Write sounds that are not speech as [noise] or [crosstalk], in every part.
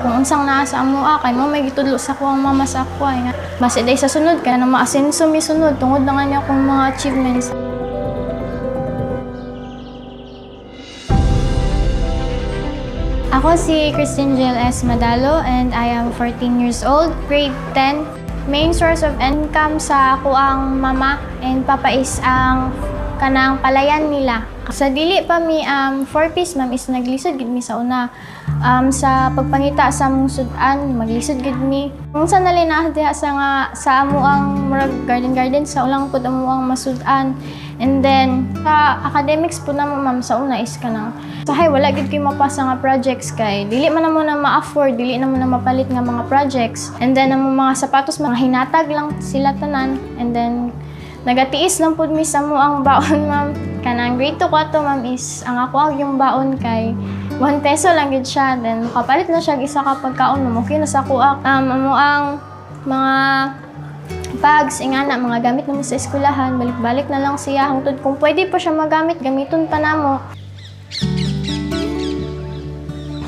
kung unsang naa sa amo ah, kay mo may gitudlo sa ko ang mama sa ako ay nga. Mas iday sa sunod kaya na maasenso mi sunod tungod na nga niya mga achievements. Ako si Christine Jill S. Madalo and I am 14 years old, grade 10. Main source of income sa ako ang mama and papa is ang kanang palayan nila. Sa dili pa mi um, four piece ma'am is naglisod gid mi sa una. Um, sa pagpangita sa mong sudan, maglisod gid mi. Kung sa nalina diha sa nga sa amo ang murag garden garden sa ulang pud amo ang masudan. And then sa academics po na ma'am sa una is kanang sahay wala gid kay mapasa nga projects kay dili man namo na ma-afford, dili namo na mapalit nga mga projects. And then ang mga sapatos mga hinatag lang sila tanan. And then Nagatiis lang pud mi sa mo ang baon, [laughs] ma'am. Kanang grade 2 ko ato, ma'am, is ang ako yung baon kay 1 peso lang gid siya. Then makapalit na siya isa ka pagkaon. Okay na sa kuak. Um, amo ang mga bags, ingana, mga gamit naman sa eskwelahan, balik-balik na lang siya. Hangtod kung pwede pa siya magamit, gamiton pa namo.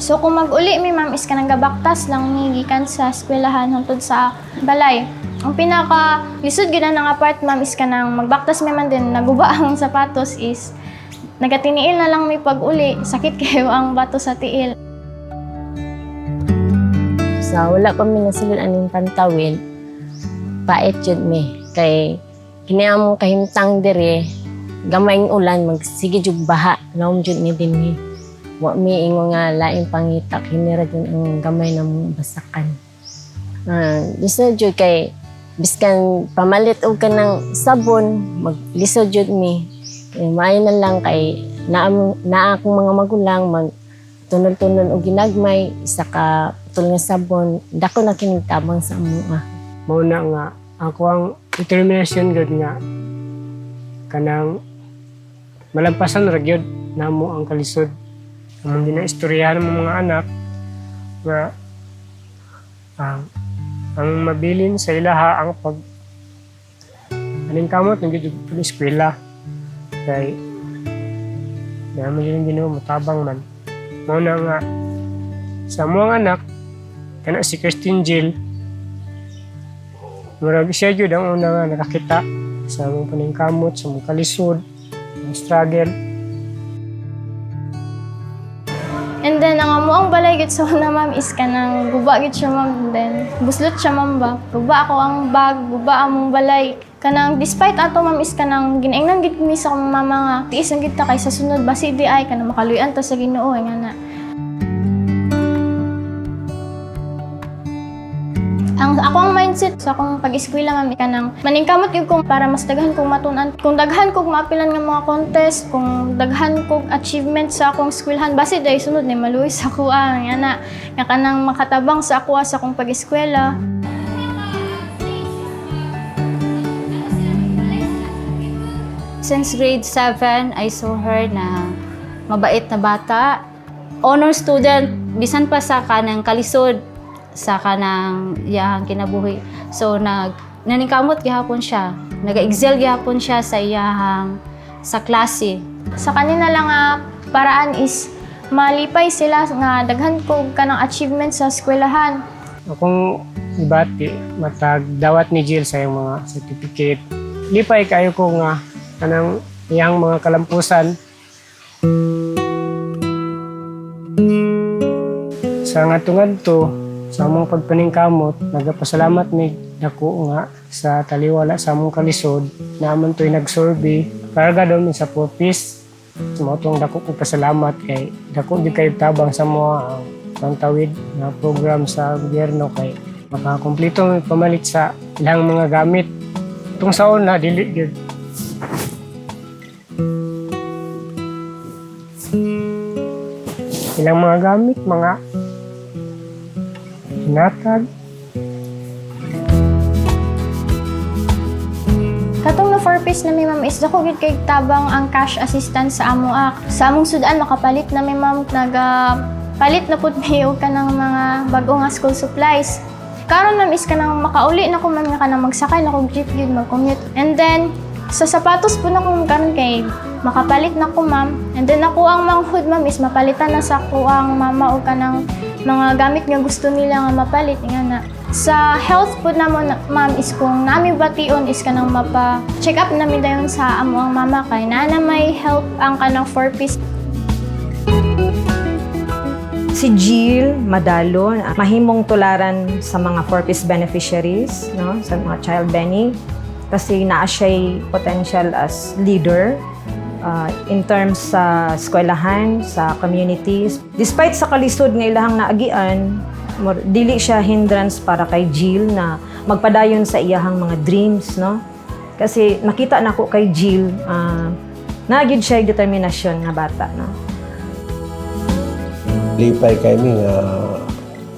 So kung mag-uli mi ma'am is kanang gabaktas lang ni gikan sa eskwelahan hangtod sa balay. Ang pinaka lisod gyud na nga part ma'am is kanang magbaktas mi man din naguba [laughs] ang sapatos is nagatiniil na lang mi pag-uli sakit kayo ang bato sa tiil. Sa wala pa mi nasulod aning pantawid, pait jud mi. Kay kini among kahimtang dire, gamay ng ulan, magsige jud baha. Naom jud mi dinhi. Wa mi ingo nga laing pangita, hinira jud ang gamay ng basakan. Uh, lisod jud kay biskan pamalit og kanang sabon, maglisod jud mi. Kay maayo na lang kay naa naa akong mga magulang mag tunon-tunon og ginagmay isa ka putol nga sabon dako na kining tabang sa amoa mao na nga ako ang determination gud nga kanang malampasan ra gyud namo ang kalisod ang ginaistoryahan mo mga anak nga ang ang mabilin sa ilaha ang pag aning kamot ng gyud sa eskwela kay naman yun Ginoo matabang man mao na nga sa mga anak kana si Christine Jill Murag siya yun ang una nga nakakita sa among paningkamot, sa among kalisod, ang struggle. Balay gid sa una ma'am is kanang guba gid siya ma'am then buslot siya ma'am ba. Guba ako ang bag, guba among balay. Kanang despite ato ma'am is kanang ginaingnan gid mi sa akong mama nga tiis ang gid ta kay sa sunod di kanang makaluyan ta sa Ginoo nga na. Ang ako ang mindset sa akong pag-eskwela ma'am kanang maningkamot gyud kong para mas daghan kong matunan. Kung daghan kog maapilan nga mga contest, kung daghan kog achievement sa akong eskwelahan, basi dai sunod ni maluoy sa kuha nga na nga makatabang sa ako sa akong pag-eskwela. Since grade 7, I saw her na mabait na bata. Honor student, bisan pa sa kanang kalisod sa kanang iyahang kinabuhi. So, nag, naningkamot gihapon siya. Nag-excel gihapon siya sa iyahang sa klase. Sa kanila lang nga paraan is malipay sila nga daghan kog kanang achievement sa eskwelahan. Akong ibati, matag dawat ni Jill sa iyang mga certificate. Lipay kayo ko nga kanang iyang mga kalampusan. Sa ngadto-ngadto, sa among pagpaningkamot, nagapasalamat mi dako nga sa taliwala sa among kalisod na amon to'y nag-survey para daw mi sa purpose. Mo tong dako ko pasalamat kay dako di kayo tabang sa mga ang pantawid nga program sa gobyerno kay makakumpleto mi pamalit sa ilang mga gamit. Tung sa una dili gyud ilang mga gamit, mga hinatag, Katong na four piece na mi ma'am is dako gid kay tabang ang cash assistance sa amo ak. Sa among sudan makapalit na mi ma'am naga palit na pud mi og kanang mga bag-o nga school supplies. Karon ma'am is kanang makauli na ko ma'am nga kanang magsakay na kog jeep gyud mag-commute. And then sa sapatos po na kong karon kay makapalit na ko ma'am. And then ako ang manghud ma'am is mapalitan na sa ko ang mama og kanang mga gamit nga gusto nila nga mapalit nga na. Sa health namo na, ma'am is kung nami bation is kanang mapa check up namin dayon sa amo ang mama kay na na may help ang kanang 4 piece Si Jill Madalo, mahimong tularan sa mga 4-piece beneficiaries, no? sa mga child benny, kasi naa siya'y potential as leader uh, in terms sa eskwelahan, sa communities. Despite sa kalisod nga ilahang naagian, dili siya hindrance para kay Jill na magpadayon sa iyahang mga dreams, no? Kasi nakita nako kay Jill, uh, naagid siya determinasyon nga bata, no? lipay kami nga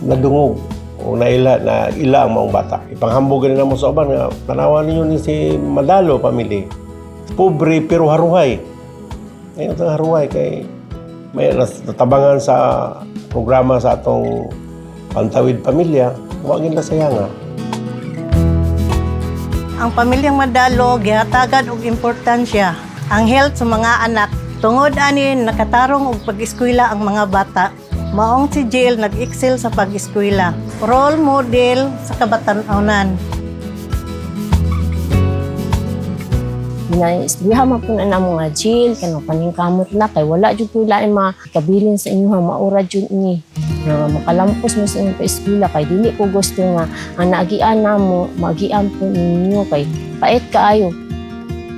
nadungog o naila na ila ang mga bata. Ipanghambugan na mo sa uban nga tanawan ninyo ni si Madalo family. Pobre pero haruhay. Ayun ang haruhay kay may natabangan sa programa sa atong Pantawid Pamilya, wag na sayanga. Ang pamilyang Madalo gihatagan og importansya ang health sa mga anak. Tungod ani nakatarong og pag-eskwela ang mga bata. Maong si Jill nag-excel sa pag-eskwela. Role model sa kabatan-onan. Inaisliha man po na namo nga Jill, kanang paningkamot na kay wala jud po lain mga kabilin sa inyo maura jud ni na makalampos mo sa inyong eskwela kay dili ko gusto nga ang naagian namo maagian po ninyo kay pait kaayo.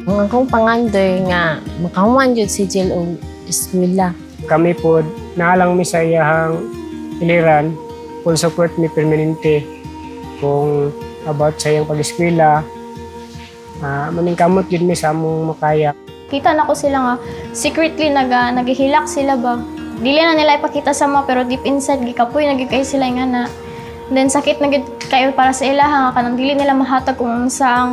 Ang akong pangandoy nga makahuman jud si Jill og eskwela. Kami po, naalang mi sa iyahang iliran, full support mi permanente kung about sa iyang pag-eskwela. Uh, maningkamot yun mi sa among makaya. kita na ko sila nga secretly nag naghihilak sila ba dili na nila ipakita sa mo pero deep inside gikapoy nagig kay sila nga na then sakit na kayo para sa ila nga kanang dili nila mahatag kung unsa ang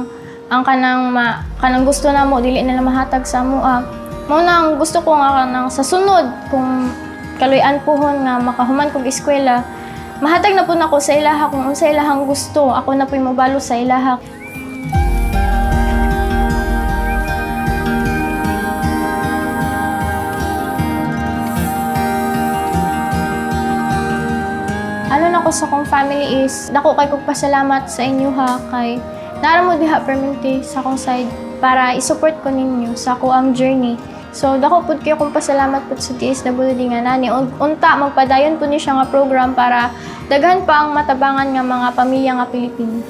ang kanang ma, kanang gusto na mo dili nila mahatag sa mo ah. mo na ang gusto ko nga kanang sa sunod kung kaluyan pohon nga makahuman kog eskwela mahatag na po nako sa ilaha kung unsa ilahang gusto ako na po'y mabalo sa ilaha ano na ko sa kong family is dako kay kog pasalamat sa inyo ha kay nara mo diha permanente sa akong side para i-support ko ninyo sa ako ang journey. So dako pud kayo kong pasalamat pud sa DSWD nga nani Un- unta magpadayon pud ni siya nga program para daghan pa ang matabangan nga mga pamilya nga Pilipino.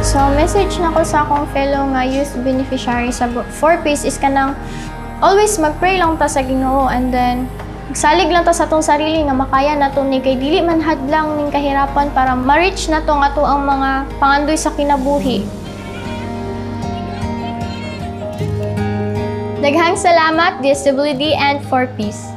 So, message na ko sa akong fellow nga youth beneficiary sa 4Ps is kanang always mag-pray lang ta sa Ginoo and then Salig lang ta sa tong sarili nga makaya na to ni kay dili man hadlang ning kahirapan para ma-reach na to nga to ang mga pangandoy sa kinabuhi. Daghang salamat DSWD and 4Ps.